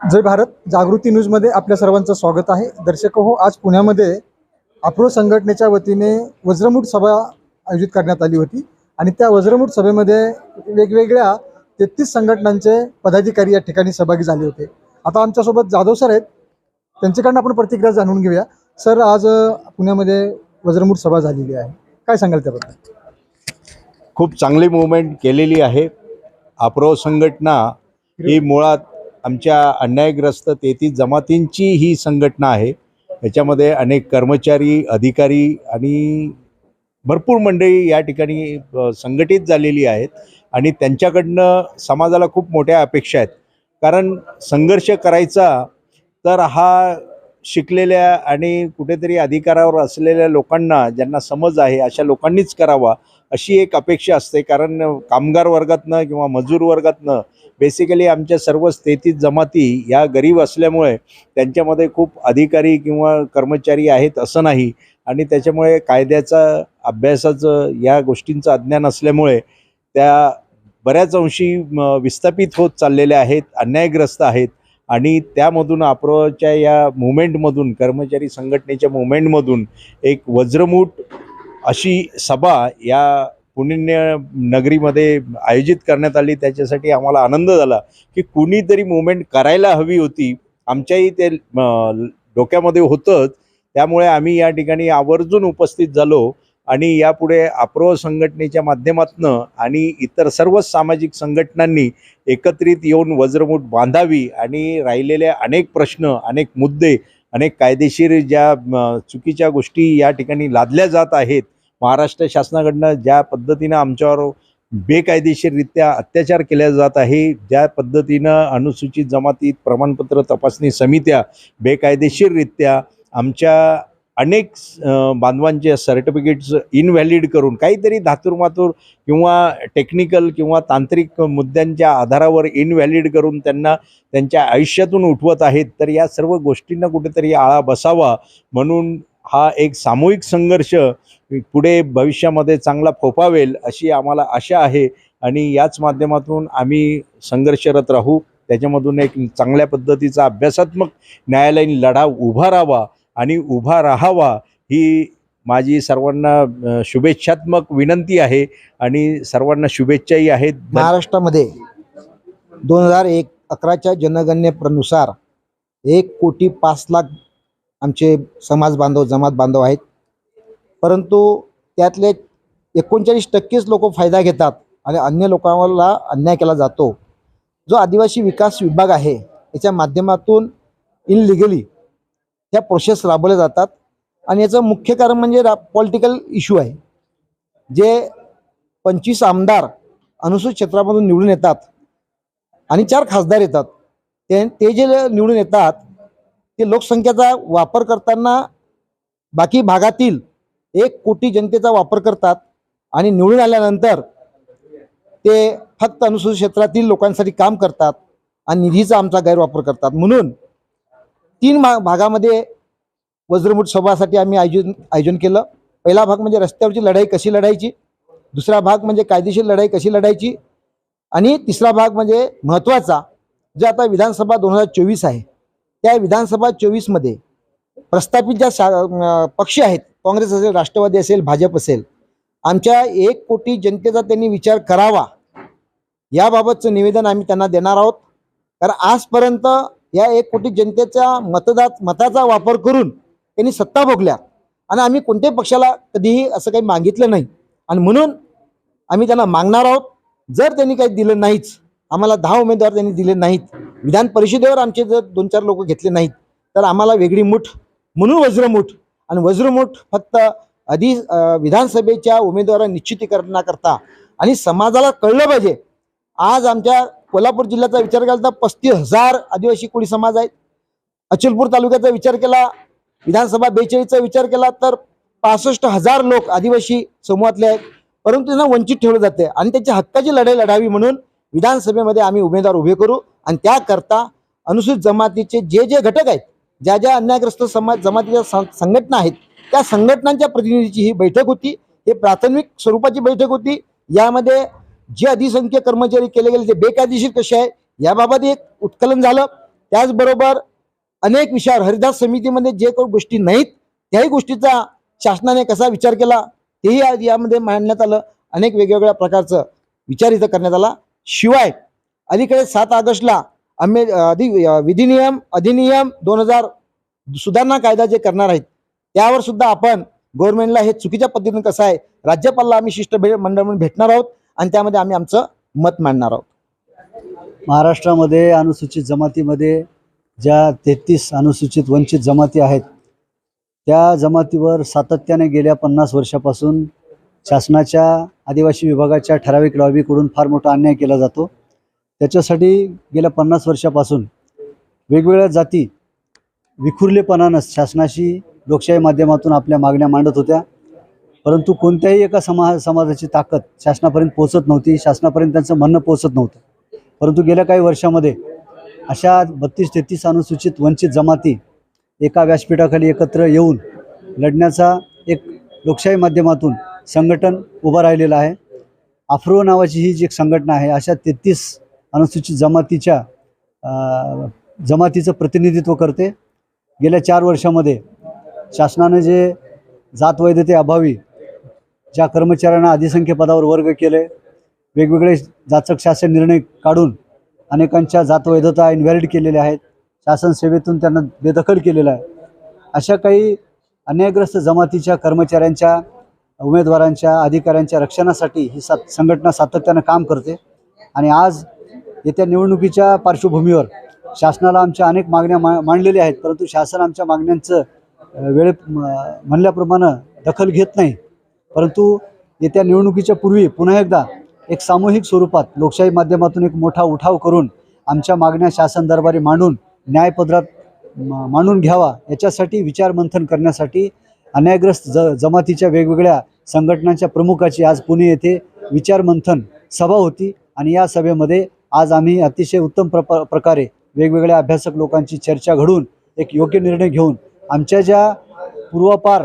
जय भारत. जागृती न्यूजमध्ये आपल्या सर्वांचं स्वागत आहे. दर्शक हो आज पुण्यामध्ये अप्रो संघटनेच्या वतीने वज्रमूठ सभा आयोजित करण्यात आली होती. आणि त्या वज्रमूठ सभेमध्ये वेगवेगळ्या तेहतीस संघटनांचे पदाधिकारी या ठिकाणी सहभागी झाले होते. आता आमच्यासोबत जाधव सर आहेत. त्यांच्याकडनं आपण प्रतिक्रिया जाणून घेऊया. सर आज पुण्यामध्ये वज्रमूठ सभा झालेली आहे. काय सांगाल त्याबद्दल? खूप चांगली मुवमेंट केलेली आहे. अप्रो संघटना ही मुळात आमच्या अन्यायग्रस्त तेहतीस जमातींची ही संघटना आहे. याच्यामध्ये अनेक कर्मचारी अधिकारी आणि भरपूर मंडळी या ठिकाणी संघटित झालेली आहेत आणि त्यांच्याकडनं समाजाला खूप मोठ्या अपेक्षा आहेत. कारण संघर्ष करायचा तर हा शिकलेल्या आणि कुठेतरी अधिकारावर असलेल्या लोकांना ज्यांना समज आहे अशा लोकांनीच करावा. अशी एक अपेक्षा असते. कारण कामगार वर्गातनं किंवा मजूर वर्गातनं बेसिकली आमच्या सर्व तेहतीस जमाती या गरीब असल्यामुळे त्यांच्यामध्ये खूप अधिकारी किंवा कर्मचारी आहेत असं नाही. आणि त्याच्यामुळे कायद्याचा अभ्यासाचं या गोष्टींचं अज्ञान असल्यामुळे त्या बऱ्याच अंशी म, विस्थापित होत चाललेल्या आहेत अन्यायग्रस्त आहेत. आणि त्यामधून अप्रोच्या या मुवमेंटमधून कर्मचारी संघटनेच्या मुवमेंटमधून एक वज्रमूठ अशी सभा या पुण्य नगरीमध्ये आयोजित करण्यात आली. त्याच्यासाठी आम्हाला आनंद झाला की कुणीतरी मुवमेंट करायला हवी होती. आमच्याही ते डोक्यामध्ये होतंच. त्यामुळे आम्ही या ठिकाणी आवर्जून उपस्थित झालो आणि यापुढे अप्रो संघटनेच्या माध्यमातनं आणि इतर सर्वच सामाजिक संघटनांनी एकत्रित येऊन वज्रमूठ बांधावी आणि राहिलेले अनेक प्रश्न अनेक मुद्दे अनेक कायदेशीर ज्या चुकीच्या गोष्टी या ठिकाणी लादल्या जात आहेत महाराष्ट्र शासनाकडनं ज्या पद्धतीनं आमच्यावर बेकायदेशीररित्या अत्याचार केल्या जात आहे ज्या पद्धतीनं अनुसूचित जमातीत प्रमाणपत्र तपासणी समित्या बेकायदेशीररित्या आमच्या अनेक बांधवांचे सर्टिफिकेट्स इनव्हॅलिड करून काहीतरी धातुरमातूर किंवा टेक्निकल किंवा तांत्रिक मुद्द्यांच्या आधारावर इनव्हॅलिड करून त्यांना त्यांच्या आयुष्यातून उठवत आहेत तर या सर्व गोष्टींना कुठेतरी आळा बसावा म्हणून हा एक सामूहिक संघर्ष पुढे भविष्यामध्ये चांगला फोपावेल अशी आम्हाला आशा आहे आणि याच माध्यमातून आम्ही संघर्षरत राहू. त्याच्यामधून एक चांगल्या पद्धतीचा अभ्यासात्मक न्यायालयीन लढा उभा राहावा. आणि उभा राहावा ही माझी सर्वांना शुभेच्छात्मक विनंती आहे आणि सर्वांना शुभेच्छाही आहेत. महाराष्ट्रामध्ये दोन हजार एक अकराच्या जनगणनेनुसार एक कोटी पाच लाख आमचे समाज बांधव जमात बांधव आहेत. परंतु त्यातले एकोणचाळीस टक्केच लोक फायदा घेतात आणि अन्य लोकांना अन्याय केला जातो. जो आदिवासी विकास विभाग आहे याच्या माध्यमातून इनलिगली ह्या प्रोसेस राबवल्या जातात. आणि याचं मुख्य कारण म्हणजे रा पॉलिटिकल इश्यू आहे. जे पंचवीस आमदार अनुसूचित क्षेत्रामधून निवडून येतात आणि चार खासदार येतात. ते ते जे निवडून येतात ते लोकसंख्येचा वापर करताना बाकी भागातील एक कोटी जनतेचा वापर करतात आणि निवडून आल्यानंतर ते फक्त अनुसूचित क्षेत्रातील लोकांसाठी काम करतात आणि निधीचा आमचा गैरवापर करतात. म्हणून तीन भा भागामध्ये वज्रमुठ सभासाठी आम्ही आयोजन आयोजन केलं. पहिला भाग म्हणजे रस्त्यावरची लढाई कशी लढायची? दुसरा भाग म्हणजे कायदेशीर लढाई कशी लढायची? आणि तिसरा भाग म्हणजे महत्त्वाचा जो आता विधानसभा दोन हजार चोवीस आहे. त्या विधानसभा चोवीसमध्ये प्रस्थापित ज्या शा पक्ष आहेत काँग्रेस असेल राष्ट्रवादी असेल भाजप असेल आमच्या एक कोटी जनतेचा त्यांनी विचार करावा. याबाबतचं निवेदन आम्ही त्यांना देणार आहोत. कारण आजपर्यंत या एक कोटी जनतेचा मतदात मताचा वापर करून त्यांनी सत्ता भोगल्या. आणि आम्ही कोणत्याही पक्षाला कधीही असं काही मागितलं नाही. आणि म्हणून आम्ही त्यांना मागणार आहोत. जर त्यांनी काही दिलं नाहीच आम्हाला दहा उमेदवार त्यांनी दिले नाहीत विधान परिषदेवर आमचे जर दोन चार लोक घेतले नाहीत तर आम्हाला वेगळी मुठ म्हणून वज्रमुठ आणि वज्रमुठ फक्त आधी विधानसभेच्या उमेदवार निश्चितीकरणाकरता आणि समाजाला कळलं पाहिजे आज आमच्या कोल्हापूर जिल्ह्याचा विचार केला तर पस्तीस हजार आदिवासी कोळी समाज आहेत. अचलपूर तालुक्याचा विचार केला विधानसभा बेचाळीसचा विचार केला तर पासष्ट हजार लोक आदिवासी समूहातले आहेत. परंतु त्यांना वंचित ठेवलं जाते आणि त्यांच्या हक्काची लढाई लढावी म्हणून विधानसभेमध्ये आम्ही उमेदवार उभे करू आणि त्याकरता अनुसूचित जमातीचे जे जे घटक आहेत ज्या ज्या अन्यायग्रस्त समाज जमातीच्या सं- संघटना आहेत त्या संघटनांच्या प्रतिनिधीची ही बैठक होती. हे प्राथमिक स्वरूपाची बैठक होती. यामध्ये जे अधिसंख्य कर्मचारी केले गेले ते बेकायदेशीर कसे आहे? याबाबत एक उत्कलन झालं. त्याचबरोबर अनेक विषयावर हरिदास समितीमध्ये जे काही गोष्टी नाहीत त्याही गोष्टीचा शासनाने कसा विचार केला तेही आज यामध्ये मांडण्यात आलं. अनेक वेगवेगळ्या प्रकारचं विचार इथं करण्यात आला. शिवाय अलीकडे सात ऑगस्टला आम्ही अधि विधिनियम अधिनियम दोन हजार सुधारणा कायदा जे करणार आहेत त्यावर सुद्धा आपण गव्हर्नमेंटला हे चुकीच्या पद्धतीने कसं आहे राज्यपालला आम्ही शिष्ट भे मंडळ म्हणून भेटणार आहोत. आणि त्यामध्ये आम्ही आमचं मत मांडणार आहोत. महाराष्ट्रामध्ये अनुसूचित जमातीमध्ये ज्या तेहतीस अनुसूचित वंचित जमाती आहेत त्या जमातीवर सातत्याने गेल्या पन्नास वर्षापासून शासनाच्या आदिवासी विभागाच्या ठराविक लॉबीकडून फार मोठा अन्याय केला जातो. त्याच्यासाठी गेल्या पन्नास वर्षापासून वेगवेगळ्या जाती विखुरलेपणानं शासनाशी लोकशाही माध्यमातून आपल्या मागण्या मांडत होत्या. परंतु कोणत्याही एका समा समाजाची ताकद शासनापर्यंत पोहोचत नव्हती. शासनापर्यंत त्यांचं म्हणणं पोहोचत नव्हतं. परंतु गेल्या काही वर्षामध्ये अशा बत्तीस तेहतीस अनुसूचित वंचित जमाती एका व्यासपीठाखाली एकत्र येऊन लढण्याचा एक लोकशाही माध्यमातून संघटन उभं राहिलेलं आहे. आफ्रो नावाची ही जी एक संघटना आहे अशा तेहतीस अनुसूचित जमातीच्या जमातीचं प्रतिनिधित्व करते. गेल्या चार वर्षामध्ये शासनाने जे जात वैधतेअभावी ज्या कर्मचाऱ्यांना अधिसंख्य पदावर वर्ग केले वेगवेगळे जाचक शासन निर्णय काढून अनेकांच्या जातवैधता इन्व्हॅलिड केलेल्या आहेत. शासन सेवेतून त्यांना बेदखल केलेलं आहे. अशा काही अन्यायग्रस्त जमातीच्या कर्मचाऱ्यांच्या उमेदवारांच्या अधिकाऱ्यांच्या रक्षणासाठी ही सात संघटना सातत्यानं काम करते. आणि आज येत्या निवडणुकीच्या पार्श्वभूमीवर शासनाला आमच्या अनेक मागण्या मा मांडलेल्या आहेत परंतु शासन आमच्या मागण्यांचं वेळे म- म्हणल्याप्रमाणे दखल घेत नाही. परंतु येत्या निवडणुकीच्या पूर्वी पुन्हा एकदा एक सामूहिक स्वरूपात लोकशाही माध्यमातून एक मोठा उठाव करून आमच्या मागण्या शासन दरबारी मांडून न्यायपदरात मांडून घ्यावा याच्यासाठी विचारमंथन करण्यासाठी अन्यायग्रस्त ज जमातीच्या वेगवेगळ्या संघटनांच्या प्रमुखाची आज पुणे येथे विचारमंथन सभा होती आणि या सभेमध्ये आज आम्ही अतिशय उत्तम प्र प्रकारे वेगवेगळ्या अभ्यासक लोकांची चर्चा घडून एक योग्य निर्णय घेऊन आमच्या ज्या पूर्वापार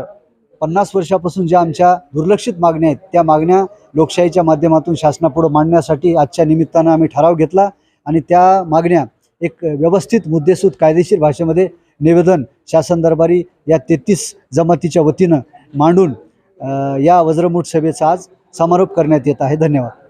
पन्नास वर्षापासून ज्या आमच्या दुर्लक्षित मागण्या आहेत त्या मागण्या लोकशाहीच्या माध्यमातून शासनापुढं मांडण्यासाठी आजच्या निमित्तानं आम्ही ठराव घेतला आणि त्या मागण्या एक व्यवस्थित मुद्देसूद कायदेशीर भाषेमध्ये निवेदन शासन दरबारी या तेहतीस जमातीच्या वतीनं मांडून या वज्रमूठ सभेचा आज समारोप करण्यात येत आहे. धन्यवाद.